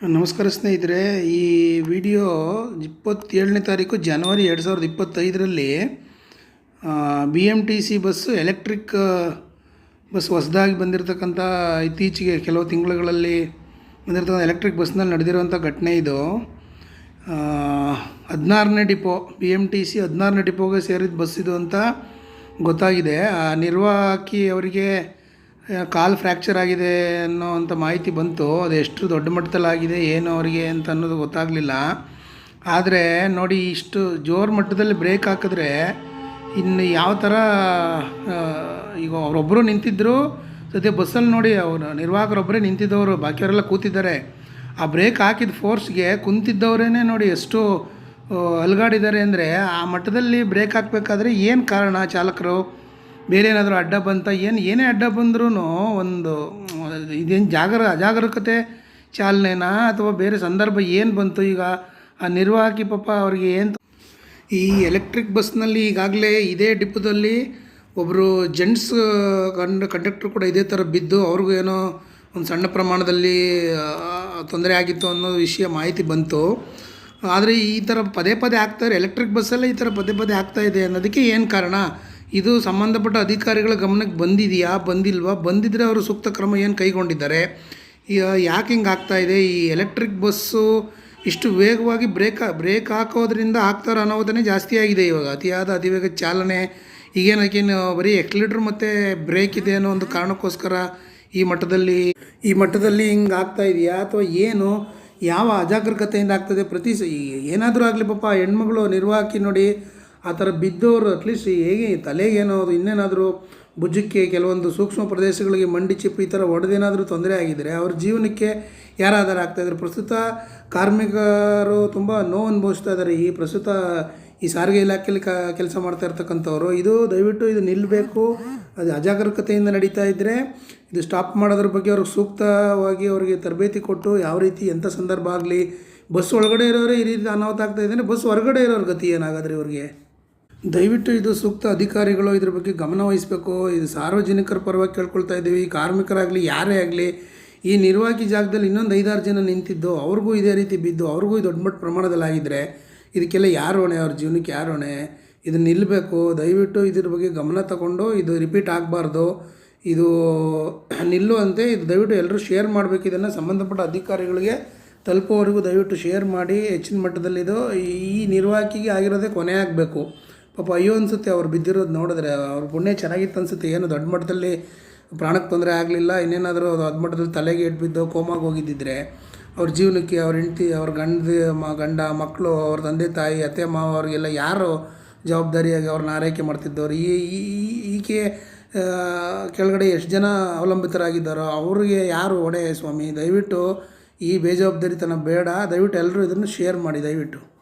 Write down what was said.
ನಮಸ್ಕಾರ ಸ್ನೇಹಿತರೆ, ಈ ವಿಡಿಯೋ ಇಪ್ಪತ್ತೇಳನೇ ತಾರೀಕು ಜನವರಿ ಎರಡು ಸಾವಿರದ ಇಪ್ಪತ್ತೈದರಲ್ಲಿ B M T C bus electric bus ಹೊಸದಾಗಿ ಬಂದಿರತಕ್ಕಂಥ ಇತ್ತೀಚೆಗೆ ಕೆಲವು ತಿಂಗಳುಗಳಲ್ಲಿ ಬಂದಿರತಕ್ಕಂಥ ಎಲೆಕ್ಟ್ರಿಕ್ ಬಸ್ನಲ್ಲಿ ನಡೆದಿರುವಂಥ ಘಟನೆ ಇದು. ಹದಿನಾರನೇ depot B M T C ಹದಿನಾರನೇ ಡಿಪೋಗೆ ಸೇರಿದ ಬಸ್ ಇದು ಅಂತ ಗೊತ್ತಾಗಿದೆ. ಆ, ನಿರ್ವಾಹಕಿ ಅವರಿಗೆ ಕಾಲು ಫ್ರ್ಯಾಕ್ಚರ್ ಆಗಿದೆ ಅನ್ನೋವಂಥ ಮಾಹಿತಿ ಬಂತು. ಅದು ಎಷ್ಟು ದೊಡ್ಡ ಮಟ್ಟದಲ್ಲಿ ಆಗಿದೆ ಏನು ಅವರಿಗೆ ಅಂತ ಅನ್ನೋದು ಗೊತ್ತಾಗಲಿಲ್ಲ. ಆದರೆ ನೋಡಿ, ಇಷ್ಟು ಜೋರು ಮಟ್ಟದಲ್ಲಿ ಬ್ರೇಕ್ ಹಾಕಿದ್ರೆ ಇನ್ನು ಯಾವ ಥರ ಈಗ ಅವರೊಬ್ಬರು ನಿಂತಿದ್ದರು ಸದ್ಯ ಬಸ್ಸಲ್ಲಿ ನೋಡಿ ಅವರು ನಿರ್ವಾಹಕರೊಬ್ಬರೇ ನಿಂತಿದ್ದವರು, ಬಾಕಿಯವರೆಲ್ಲ ಕೂತಿದ್ದಾರೆ. ಆ ಬ್ರೇಕ್ ಹಾಕಿದ ಫೋರ್ಸ್ಗೆ ಕುಂತಿದ್ದವರೇ ನೋಡಿ ಎಷ್ಟು ಅಲ್ಗಾಡಿದ್ದಾರೆ ಅಂದರೆ ಆ ಮಟ್ಟದಲ್ಲಿ ಬ್ರೇಕ್ ಹಾಕಬೇಕಾದ್ರೆ ಏನು ಕಾರಣ? ಚಾಲಕರು ಬೇರೆ ಏನಾದರೂ ಅಡ್ಡ ಬಂತ, ಏನು, ಏನೇ ಅಡ್ಡ ಬಂದ್ರೂ ಒಂದು, ಇದೇನು ಜಾಗರ, ಅಜಾಗರೂಕತೆ ಚಾಲನೆನಾ ಅಥವಾ ಬೇರೆ ಸಂದರ್ಭ ಏನು ಬಂತು ಈಗ? ಆ ನಿರ್ವಾಹಕಿ ಪಾಪ ಅವ್ರಿಗೆ ಏನು ಈ ಎಲೆಕ್ಟ್ರಿಕ್ ಬಸ್ನಲ್ಲಿ ಈಗಾಗಲೇ ಇದೇ ಡಿಪ್ಪದಲ್ಲಿ ಒಬ್ಬರು ಜೆಂಟ್ಸ್ ಕಂಡ, ಕಂಡಕ್ಟ್ರು ಕೂಡ ಇದೇ ಥರ ಬಿದ್ದು ಅವ್ರಿಗೂ ಏನೋ ಒಂದು ಸಣ್ಣ ಪ್ರಮಾಣದಲ್ಲಿ ತೊಂದರೆ ಆಗಿತ್ತು ಅನ್ನೋ ವಿಷಯ ಮಾಹಿತಿ ಬಂತು. ಆದರೆ ಈ ಥರ ಪದೇ ಪದೇ ಆಗ್ತಾರೆ ಎಲೆಕ್ಟ್ರಿಕ್ ಬಸ್ಸಲ್ಲೇ ಈ ಥರ ಪದೇ ಪದೇ ಆಗ್ತಾ ಇದೆ ಅನ್ನೋದಕ್ಕೆ ಏನು ಕಾರಣ? ಇದು ಸಂಬಂಧಪಟ್ಟ ಅಧಿಕಾರಿಗಳ ಗಮನಕ್ಕೆ ಬಂದಿದೆಯಾ? ಬಂದಿಲ್ವಾ? ಬಂದಿದ್ದರೆ ಅವರು ಸೂಕ್ತ ಕ್ರಮ ಏನು ಕೈಗೊಂಡಿದ್ದಾರೆ? ಯಾಕೆ ಹಿಂಗೆ ಇದೆ? ಈ ಎಲೆಕ್ಟ್ರಿಕ್ ಬಸ್ಸು ಇಷ್ಟು ವೇಗವಾಗಿ ಬ್ರೇಕ್ ಬ್ರೇಕ್ ಹಾಕೋದ್ರಿಂದ ಆಗ್ತಾರೋ ಅನಾಹುತನೇ ಜಾಸ್ತಿ ಆಗಿದೆ ಇವಾಗ. ಅತಿಯಾದ ಅತಿವೇಗ ಚಾಲನೆ. ಈಗೇನಕ್ಕೇನು ಬರೀ ಎಕ್ಸ್ಲೇಟ್ರ್ ಮತ್ತು ಬ್ರೇಕ್ ಇದೆ ಅನ್ನೋ ಒಂದು ಕಾರಣಕ್ಕೋಸ್ಕರ ಈ ಮಟ್ಟದಲ್ಲಿ ಈ ಮಟ್ಟದಲ್ಲಿ ಹಿಂಗೆ ಆಗ್ತಾ ಇದೆಯಾ? ಅಥವಾ ಏನು? ಯಾವ ಅಜಾಗರೂಕತೆಯಿಂದ ಆಗ್ತದೆ ಪ್ರತಿ ಏನಾದರೂ ಆಗಲಿ ಪಾಪ, ಹೆಣ್ಮಗಳು, ನಿರ್ವಾಹಕಿ ನೋಡಿ ಆ ಥರ ಬಿದ್ದವರು ಅಟ್ಲೀಸ್ಟ್ ಹೇಗೆ ತಲೆಗೇನೋ ಅದು ಇನ್ನೇನಾದರೂ ಭುಜಕ್ಕೆ ಕೆಲವೊಂದು ಸೂಕ್ಷ್ಮ ಪ್ರದೇಶಗಳಿಗೆ ಮಂಡಿ ಚಿಪ್ಪು ಈ ಥರ ಒಡೆದೇನಾದರೂ ತೊಂದರೆ ಆಗಿದ್ದರೆ ಅವ್ರ ಜೀವನಕ್ಕೆ ಯಾರಾದರೂ ಆಧಾರ ಆಗ್ತಾಯಿದ್ದಾರೆ ಪ್ರಸ್ತುತ ಕಾರ್ಮಿಕರು ತುಂಬ ನೋವು ಅನುಭವಿಸ್ತಾ ಇದ್ದಾರೆ. ಈ ಪ್ರಸ್ತುತ ಈ ಸಾರಿಗೆ ಇಲಾಖೆಯಲ್ಲಿ ಕ ಕೆಲಸ ಮಾಡ್ತಾ ಇರ್ತಕ್ಕಂಥವ್ರು, ಇದು ದಯವಿಟ್ಟು ಇದು ನಿಲ್ಲಬೇಕು ಅದು ಅಜಾಗರೂಕತೆಯಿಂದ ನಡೀತಾ ಇದ್ದರೆ ಇದು ಸ್ಟಾಪ್ ಮಾಡೋದ್ರ ಬಗ್ಗೆ ಅವ್ರಿಗೆ ಸೂಕ್ತವಾಗಿ ಅವರಿಗೆ ತರಬೇತಿ ಕೊಟ್ಟು ಯಾವ ರೀತಿ ಎಂಥ ಸಂದರ್ಭ ಆಗಲಿ, ಬಸ್ ಒಳಗಡೆ ಇರೋರೇ ಈ ರೀತಿ ಅನಾಹುತ ಆಗ್ತಾ ಇದ್ದಾನೆ ಬಸ್ ಹೊರಗಡೆ ಇರೋರ ಗತಿ ಏನಾಗಾದ್ರೆ ಇವ್ರಿಗೆ? ದಯವಿಟ್ಟು ಇದು ಸೂಕ್ತ ಅಧಿಕಾರಿಗಳು ಇದ್ರ ಬಗ್ಗೆ ಗಮನ ವಹಿಸಬೇಕು. ಇದು ಸಾರ್ವಜನಿಕರ ಪರವಾಗಿ ಕೇಳ್ಕೊಳ್ತಾ ಇದ್ದೀವಿ. ಕಾರ್ಮಿಕರಾಗಲಿ, ಯಾರೇ ಆಗಲಿ, ಈ ನಿರ್ವಾಹಿ ಜಾಗದಲ್ಲಿ ಇನ್ನೊಂದು ಐದಾರು ಜನ ನಿಂತಿದ್ದು, ಅವ್ರಿಗೂ ಇದೇ ರೀತಿ ಬಿದ್ದು, ಅವ್ರಿಗೂ ದೊಡ್ಡ ಮಟ್ಟ ಪ್ರಮಾಣದಲ್ಲಿ ಆಗಿದ್ದರೆ ಇದಕ್ಕೆಲ್ಲ ಯಾರು ಹೊಣೆ? ಅವ್ರ ಜೀವನಕ್ಕೆ ಯಾರು ಹೊಣೆ? ಇದು ನಿಲ್ಲಬೇಕು ದಯವಿಟ್ಟು ಇದ್ರ ಬಗ್ಗೆ ಗಮನ ತಗೊಂಡು, ಇದು ರಿಪೀಟ್ ಆಗಬಾರ್ದು. ಇದು ನಿಲ್ಲುವಂತೆ ಇದು ದಯವಿಟ್ಟು ಎಲ್ಲರೂ ಶೇರ್ ಮಾಡಬೇಕು. ಇದನ್ನು ಸಂಬಂಧಪಟ್ಟ ಅಧಿಕಾರಿಗಳಿಗೆ ತಲುಪೋವರೆಗೂ ದಯವಿಟ್ಟು ಶೇರ್ ಮಾಡಿ. ಹೆಚ್ಚಿನ ಮಟ್ಟದಲ್ಲಿ ಇದು ಈ ನಿರ್ವಾಹಕಿಗೆ ಆಗಿರೋದೇ ಕೊನೆ ಆಗಬೇಕು. ಪಾಪ ಅಯ್ಯೋ ಅನಿಸುತ್ತೆ, ಅವ್ರು ಬಿದ್ದಿರೋದು ನೋಡಿದ್ರೆ, ಅವ್ರ ಪುಣ್ಯ ಚೆನ್ನಾಗಿತ್ತು ಅನಿಸುತ್ತೆ, ಏನು ದೊಡ್ಡ ಮಟ್ಟದಲ್ಲಿ ಪ್ರಾಣಕ್ಕೆ ತೊಂದರೆ ಆಗಲಿಲ್ಲ, ಇನ್ನೇನಾದರೂ ದೊಡ್ಡ ಮಟ್ಟದಲ್ಲಿ ತಲೆಗೆ ಏಟು ಬಿದ್ದು ಕೋಮಾಗಿ ಹೋಗಿದ್ದಿದ್ರೆ, ಅವ್ರ ಜೀವನಕ್ಕೆ ಅವ್ರ ಹೆಂಡತಿ, ಅವ್ರ ಗಂಡ ಮ, ಗಂಡ ಮಕ್ಕಳು ಅವ್ರ ತಂದೆ, ತಾಯಿ, ಅತ್ತೆ, ಮಾವ, ಅವ್ರಿಗೆಲ್ಲ ಯಾರು ಜವಾಬ್ದಾರಿಯಾಗಿ ಅವ್ರನ್ನ ಆರೈಕೆ ಮಾಡ್ತಿದ್ದವ್ರು, ಈ- ಈಕೆ ಕೆಳಗಡೆ ಎಷ್ಟು ಜನ ಅವಲಂಬಿತರಾಗಿದ್ದಾರೋ, ಅವ್ರಿಗೆ ಯಾರು ಒಡೆ ಸ್ವಾಮಿ, ದಯವಿಟ್ಟು ಈ ಬೇಜವಾಬ್ದಾರಿತನ ಬೇಡ, ದಯವಿಟ್ಟು ಎಲ್ಲರೂ ಇದನ್ನು ಶೇರ್ ಮಾಡಿ, ದಯವಿಟ್ಟು.